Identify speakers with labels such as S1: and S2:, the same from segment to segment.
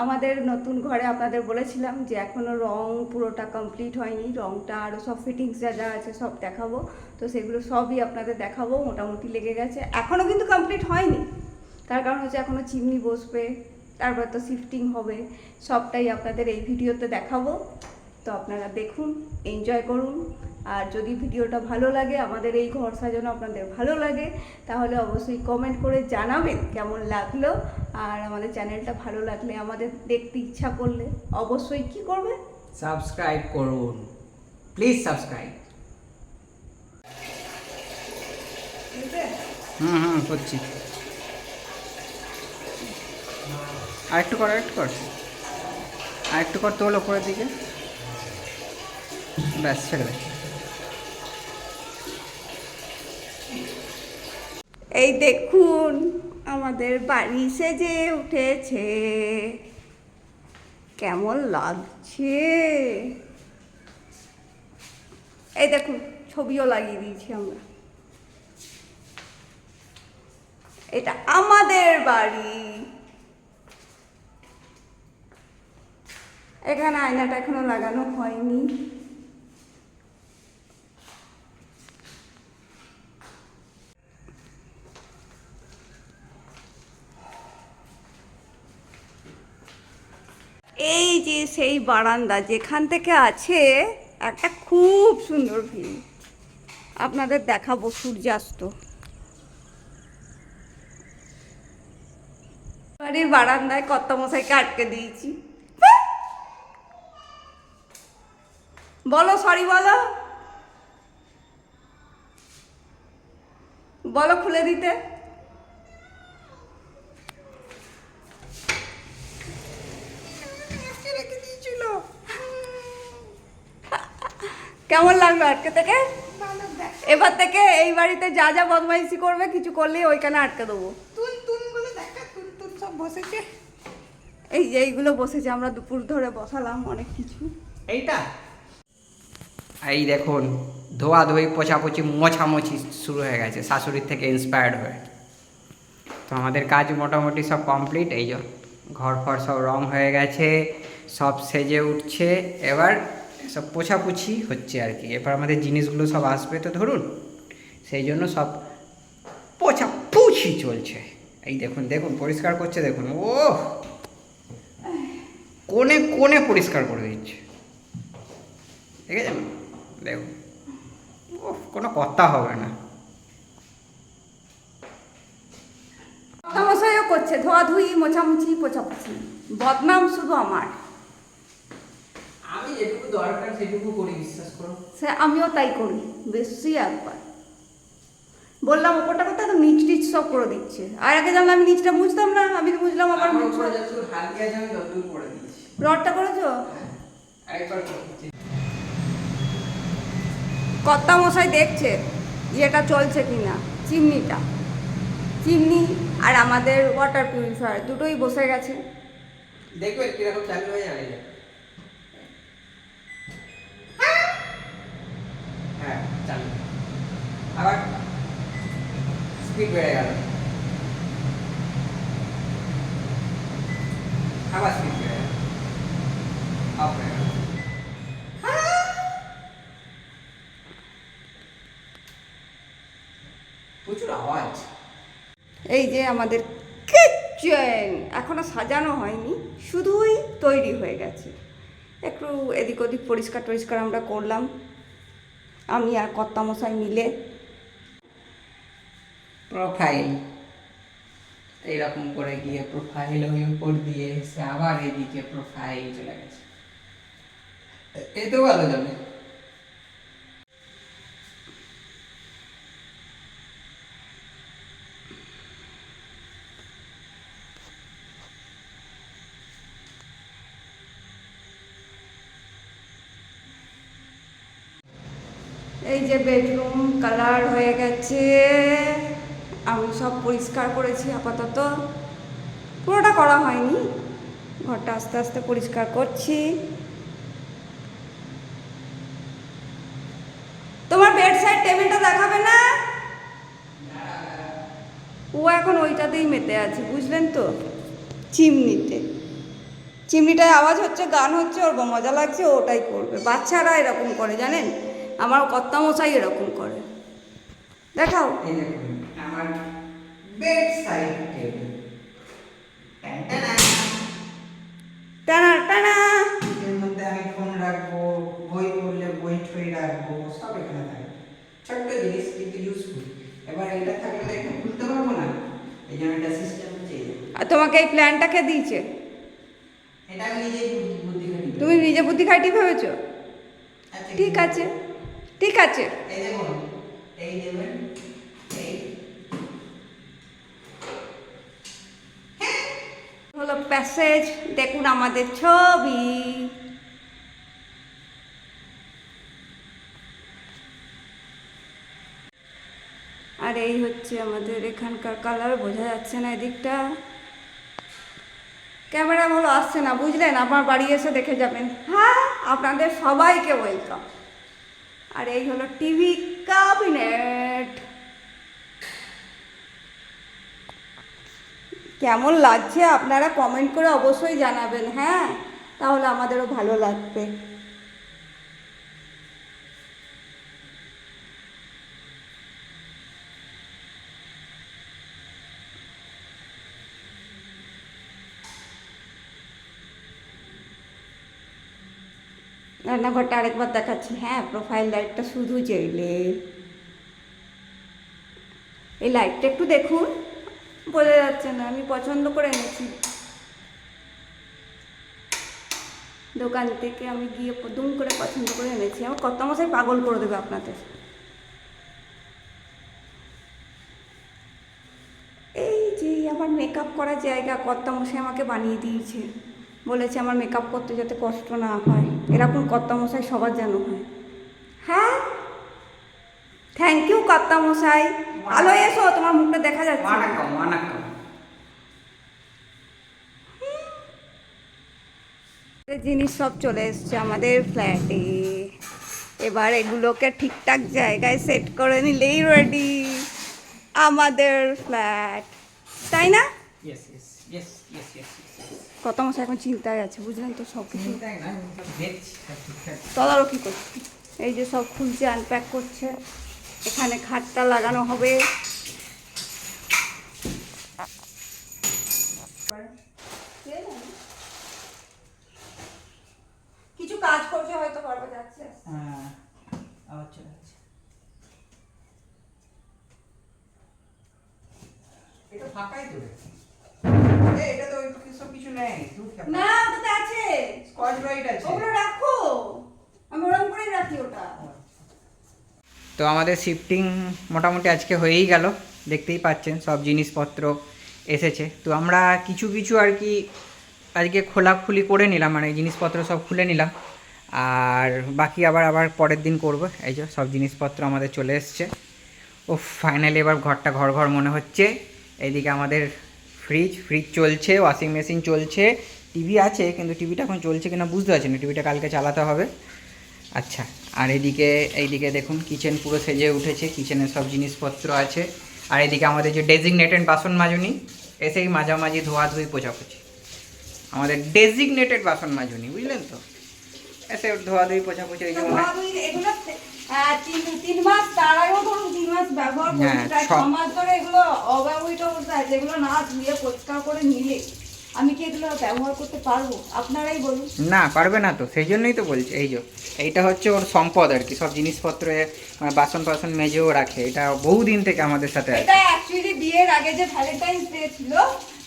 S1: আমাদের নতুন ঘরে আপনাদের বলেছিলাম যে এখনও রং পুরোটা কমপ্লিট হয়নি। রংটা আরও সব ফিটিংস যা যা আছে সব দেখাবো। তো সেগুলো সবই আপনাদের দেখাবো, মোটামুটি লেগে গেছে। এখনও কিন্তু কমপ্লিট হয়নি। তার কারণ হচ্ছে এখনও চিমনি বসবে, তারপর তো শিফটিং হবে। সবটাই আপনাদের এই ভিডিওতে দেখাবো। তো আপনারা দেখুন এনজয় করুন। আর যদি ভিডিওটা ভালো লাগে আমাদের এই ঘর সাজানো আপনাদের ভালো লাগে তাহলে অবশ্যই কমেন্ট করে জানাবেন কেমন লাগল। আর আমাদের চ্যানেলটা ভালো লাগলে আমাদের দেখতে ইচ্ছা করলে অবশ্যই কি করবে
S2: সাবস্ক্রাইব করুন। প্লিজ সাবস্ক্রাইব হুম হুম করছি। আরেকটু কর আরেকটু কর। আরেকটু কর তোল ওপরের দিকে। ব্যাস ছেড়ে দে।
S1: এই দেখুন, আমাদের বাড়ি সেজে উঠেছে। কেমন লাগছে। এই দেখুন, ছবিও লাগিয়ে দিয়েছি আমরা। এটা আমাদের বাড়ি। এখানে আয়নাটা এখনও লাগানো হয়নি। এই যে সেই বারান্দা যেখান থেকে আছে একটা খুব সুন্দর ভিউ আপনাদের দেখাবো সূর্যাস্ত। বাড়ির বারান্দায় কত মশাইকে আটকে দিয়েছি। বলো সরি বলো। বলো খুলে দিতে। দিয়েছিল কেমন লাগল আটকে থেকে? এবার থেকে এই বাড়িতে যা যা বদমাইশি করবে কিছু করলেই ওইখানে আটকে দেবো।
S3: তুন তুন বলে দেখা তুন তুন সব বসেছে।
S1: এই যে এইগুলো বসেছে আমরা দুপুর ধরে বসালাম অনেক কিছু।
S2: এইটা? এই দেখুন ধোয়া ধোয়ি পোছাপোছি মোছামুছি শুরু হয়ে গেছে শাশুড়ির থেকে ইন্সপায়ার্ড হয়ে। তো আমাদের কাজ মোটামুটি সব কমপ্লিট এই জন্য ঘর ফর সব রং হয়ে গেছে। সব সেজে উঠছে, এবার সব পোছাপুছি হচ্ছে আর কি। এবার আমাদের জিনিসগুলো সব আসবে তো ধরুন, সেই জন্য সব পোছাপুছি চলছে। এই দেখুন দেখুন, পরিষ্কার করছে, দেখুন ও কোণে কোণে পরিষ্কার করে দিচ্ছে। দেখেছেন? দেখুন ও কোনো কথা হবে না।
S1: করছে ধোয়াধুয়ি মোছামুছি, পোছাপুছি। বদনাম শুধু আমার।
S2: দরকার সেটুকু করি বিশ্বাস করো।
S1: সে আমিও তাই করি বেশি একবার। বললাম ওপরটা করতে তো নিচ টিচ সব করে দিচ্ছে। আর আগে জানলে আমি নিচটা বুঝতাম না আমি তো আবার
S2: আমার হালকা আমি ততটুকু করে দিয়েছি
S1: রডটা করেছ?
S2: একবার
S1: কর্তা মশাই দেখছে যেটা চলছে কিনা চিমনিটা। চিমনি আর আমাদের ওয়াটার পিউরিফায়ার দুটোই বসে গেছে।
S2: দেখবে কীরকম চালু হয়ে যাবে যে। হ্যাঁ চালু আবার বেড়ে গেল? আবার গেল?
S1: এই যে আমাদের কিচেন! এখনও সাজানো হয়নি, শুধুই তৈরি হয়ে গেছে। একটু এদিক ওদিক পরিষ্কার টরিষ্কার আমরা করলাম। আমি আর কর্তামশাই মিলে
S2: প্রোফাইল এইরকম করে গিয়ে প্রোফাইল ওই উপর দিয়ে এসে আবার এদিকে প্রোফাইল চলে গেছে। এই তো ভালো যাবে
S1: এই যে বেডরুম কালার হয়ে গেছে। আমি সব পরিষ্কার করেছি, আপাতত। পুরোটা করা হয়নি। ঘরটা আস্তে আস্তে পরিষ্কার করছি। তোমার বেড সাইড টেবিলটা দেখাবে না? ও এখন ওইটাতেই মেতে আছে, বুঝলেন তো? চিমনিতে। চিমনিটায় আওয়াজ হচ্ছে, গান হচ্ছে, ওর মজা লাগছে ওটাই করবে। বাচ্চারা এরকম করে, জানেন? আমার কর্তামশাই এরকম করে। দেখাও।
S2: সাইড টেবিল
S1: টানা টানা
S2: এর মধ্যে আমি ফোন রাখব বই পড়লে বই ঠই রাখব সব এখানে থাকবে ছোট্ট জিনিস কিন্তু ইউজফুল এবার এটা থাকলে তো এটা খুলতে পারব না। এই জন্য একটা সিস্টেম চেয়ে
S1: আর তোমাকে এই প্ল্যানটাকে দিয়েছে?
S2: এটা আমি নিজেই বুদ্ধি নিলাম।
S1: তুমি নিজে বুদ্ধি খাইটি ভেবেছো?
S2: আচ্ছা,
S1: ঠিক আছে। ঠিক আছে।
S2: এই দেখুন এই দেবেন এই
S1: হলো প্যাসেজ, দেখুন আমাদের ছবি। আর এই হচ্ছে আমাদের এখানকার কালার বোঝা যাচ্ছে না এদিকটা। ক্যামেরা ভালো আসছে না, বুঝলেন? আপনার বাড়ি এসে দেখে যাবেন। হ্যাঁ আপনাদের সবাইকে ওয়েলকাম আর এই হলো টিভি ক্যাবিনেট কেমন লাগছে আপনারা কমেন্ট করে অবশ্যই জানাবেন হ্যাঁ? তাহলে আমাদেরও ভালো লাগবে। রান্নাঘরটা আরেকবার দেখাচ্ছি। হ্যাঁ প্রোফাইল লাইটটা শুধু জেলে। এই লাইটটা একটু দেখুন। বোঝা যাচ্ছে না, আমি পছন্দ করে এনেছি। দোকান থেকে আমি গিয়ে দুম করে পছন্দ করে এনেছি। আমার কত মাসে পাগল করে দেবে আপনাদের। এই যে আমার মেকআপ করার জায়গা কর্তা মশাই আমাকে বানিয়ে দিয়েছে। বলেছে আমার মেকআপ করতে যাতে কষ্ট না হয়। এরকম কর্তা মশাই সবার যেন হয়। হ্যাঁ? থ্যাংক ইউ কর্তা মশাই আলো এসো তোমার মুখটা দেখা যাচ্ছে। জিনিস সব চলে এসছে আমাদের ফ্ল্যাটে। এবার এগুলোকে ঠিকঠাক জায়গায় সেট করে নিলেই রেডি আমাদের ফ্ল্যাট। তাই না? কত মাস এখন চিন্তায় আছে বুঝলেন তো সব কিছু? তদারকি করছে। এই যে সব খুলছে আনপ্যাক করছে। এখানে খাটটা লাগানো হবে। কিছু কাজ করছে হয়তো বারবার যাচ্ছে।
S2: হ্যাঁ আবার চলে যাচ্ছে। এটা ফাঁকাই তো এটা তো সব কিছু নেই।
S1: না ওটাতে আছে।
S2: স্কচ ব্রাইট আছে।
S1: ওগুলো রাখো। আমি ওরকম করেই রাখি ওটা।
S2: তো আমাদের শিফটিং মোটামুটি আজকে হয়েই গেল। দেখতেই পাচ্ছেন, সব জিনিসপত্র এসেছে। তো আমরা কিছু কিছু আর কি আজকে খোলাখুলি করে নিলাম মানে জিনিসপত্র সব খুলে নিলাম। আর বাকি আবার আবার পরের দিন করব। এই যে সব জিনিসপত্র আমাদের চলে এসছে। ও ফাইনালি এবার ঘরটা ঘর ঘর মনে হচ্ছে। এইদিকে আমাদের ফ্রিজ ফ্রিজ চলছে ওয়াশিং মেশিন চলছে। টিভি আছে, কিন্তু টিভিটা এখন চলছে কিনা বুঝতে পারছি না। টিভিটা কালকে চালাতে হবে। আচ্ছা আর এদিকে এইদিকে দেখুন কিচেন পুরো সেজে উঠেছে কিচেনের সব জিনিসপত্র আছে। আর এদিকে আমাদের যে ডেজিগনেটেড বাসন মাজুনি এসেই মাঝামাঝি ধোয়া ধোয়াধুয়ি পোছাপুছি। আমাদের ডেজিগনেটেড বাসন মাজুনি বুঝলেন তো? এসে ধোয়াধুয়ি পোছাপুছি এই যে মনে হয়-
S1: আমি কি এগুলো ব্যবহার করতে পারব? আপনারাই বলুন।
S2: না পারবে না তো সেই জন্যই তো বলছি এই যে এইটা হচ্ছে ওর সম্পদ আর কি সব জিনিসপত্র মানে বাসন ফাসন মেজেও রাখে এটা বহুদিন থেকে আমাদের সাথে আছে।
S1: এটা অ্যাকচুয়ালি বিয়ের আগে যে ভ্যালেন্টাইন্স ডে ছিল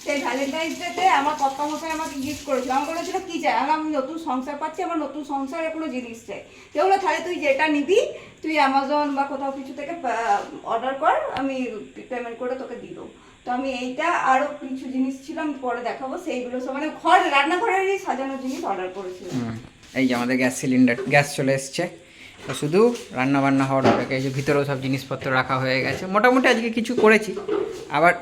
S1: সেই ভ্যালেন্টাইন্স ডেতে আমার কর্তা মশাই আমাকে গিফট করেছিল। আমার বলেছিল কি চাই? আমি আমি নতুন সংসার পাচ্ছি আমার নতুন সংসারে কোনো জিনিস চাই। কেউ বলল তাহলে তুই যেটা নিবি তুই অ্যামাজন বা কোথাও কিছু থেকে অর্ডার কর আমি পেমেন্ট করে তোকে দিয়ে দেবো। তো আমি এইটা আরও কিছু জিনিস ছিল আমি পরে দেখাবো। সেইগুলো সব মানে ঘর, রান্নাঘরেরই সাজানোর জিনিস অর্ডার করেছিলাম।
S2: এই যে আমাদের গ্যাস সিলিন্ডার, গ্যাস চলে এসছে। শুধু রান্না বান্না হওয়ার অপেক্ষা এই যে ভিতরেও সব জিনিসপত্র রাখা হয়ে গেছে। মোটামুটি আজকে কিছু করেছি, আবার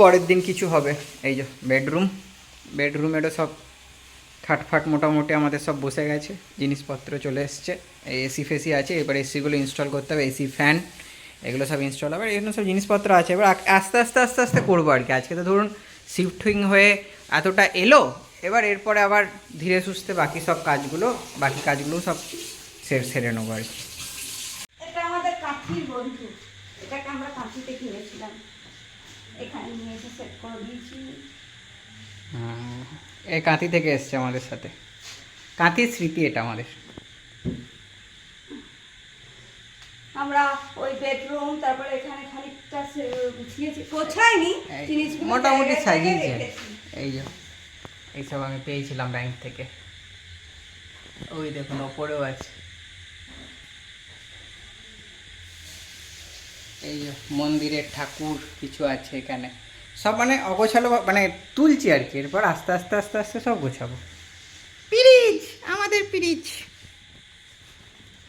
S2: পরের দিন কিছু হবে। এই যে বেডরুম, বেডরুমেরও সব খাটফাট মোটামুটি আমাদের সব বসে গেছে, জিনিসপত্র চলে এসছে। এসি ফেসি আছে, এবার এসিগুলো ইনস্টল করতে হবে, এসি ফ্যান এগুলো সব ইনস্টল হবে। এগুলো সব জিনিসপত্র আছে। এবার আস্তে আস্তে আস্তে আস্তে করব আর কি। আজকে তো ধরুন শিফটিং হয়ে এতটা এলো এবার এরপরে আবার ধীরে সুস্থে বাকি সব কাজগুলো বাকি কাজগুলো সব সেরে সেরে নেব আর কি।
S1: এটা আমাদের কাঠির বন্ধু। এটাকে আমরা কাঠিতে কিনেছিলাম। এখানে নিয়ে এসে সেট করে দিয়েছি।
S2: এই কাঁথি থেকে এসছে আমাদের সাথে। কাঁথির স্মৃতি এটা আমাদের।
S1: আমরা ওই বেডরুম তারপরে এখানে খানিকটা গুছিয়েছি গোছাইনি জিনিসগুলো
S2: মোটামুটি সাজিয়েছে। এই যে এইসব আমি পেয়েছিলাম ব্যাংক থেকে। ওই দেখুন ওপরেও আছে। এই যে মন্দিরের ঠাকুর কিছু আছে এখানে। সব মানে অগোছালো মানে তুলছি আর কি এরপর আস্তে আস্তে আস্তে আস্তে সব গোছাবো।
S3: পিরিচ! আমাদের পিরিচ!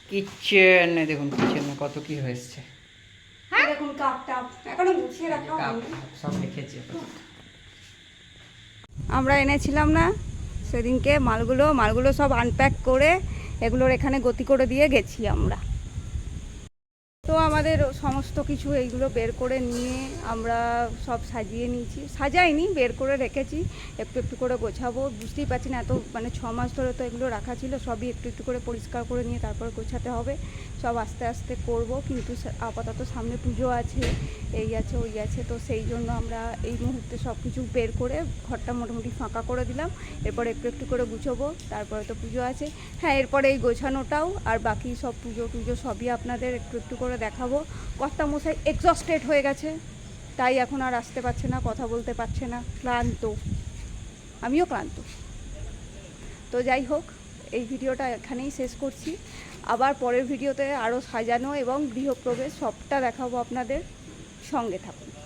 S2: কিচেন দেখুন কিচেনে কত কি হয়েছে।
S1: এই দেখুন কাপ টাপ এখনও গুছিয়ে রাখা হয়নি।
S2: সব রেখেছি।
S1: আমরা এনেছিলাম না সেদিনকে মালগুলো মালগুলো সব আনপ্যাক করে এগুলোর এখানে গতি করে দিয়ে গেছি আমরা। তো আমাদের সমস্ত কিছু এইগুলো বের করে নিয়ে আমরা সব সাজিয়ে নিয়েছি। সাজাইনি, বের করে রেখেছি। একটু একটু করে গোছাবো। বুঝতেই পারছি না এত মানে ছ মাস ধরে তো এগুলো রাখা ছিল, সবই একটু একটু করে পরিষ্কার করে নিয়ে তারপর গোছাতে হবে। সব আস্তে আস্তে করব, কিন্তু আপাতত সামনে পুজো আছে, এই আছে, ওই আছে। তো সেই জন্য আমরা এই মুহূর্তে সব কিছু বের করে ঘরটা মোটামুটি ফাঁকা করে দিলাম। এরপর একটু একটু করে গুছোবো, তারপরে তো পুজো আছে। হ্যাঁ এরপরে এই গোছানোটাও, আর বাকি সব পুজো টুজো সবই আপনাদের একটু একটু করে দেখাবো। কর্তা মশাই এক্সস্টেড হয়ে গেছে। তাই এখন আর আসতে পারছে না, কথা বলতে পারছে না। ক্লান্ত। আমিও ক্লান্ত। তো যাই হোক, এই ভিডিওটা এখানেই শেষ করছি। আবার পরের ভিডিওতে আরও সাজানো এবং গৃহপ্রবেশ সবটা দেখাবো আপনাদের। সঙ্গে থাকুন।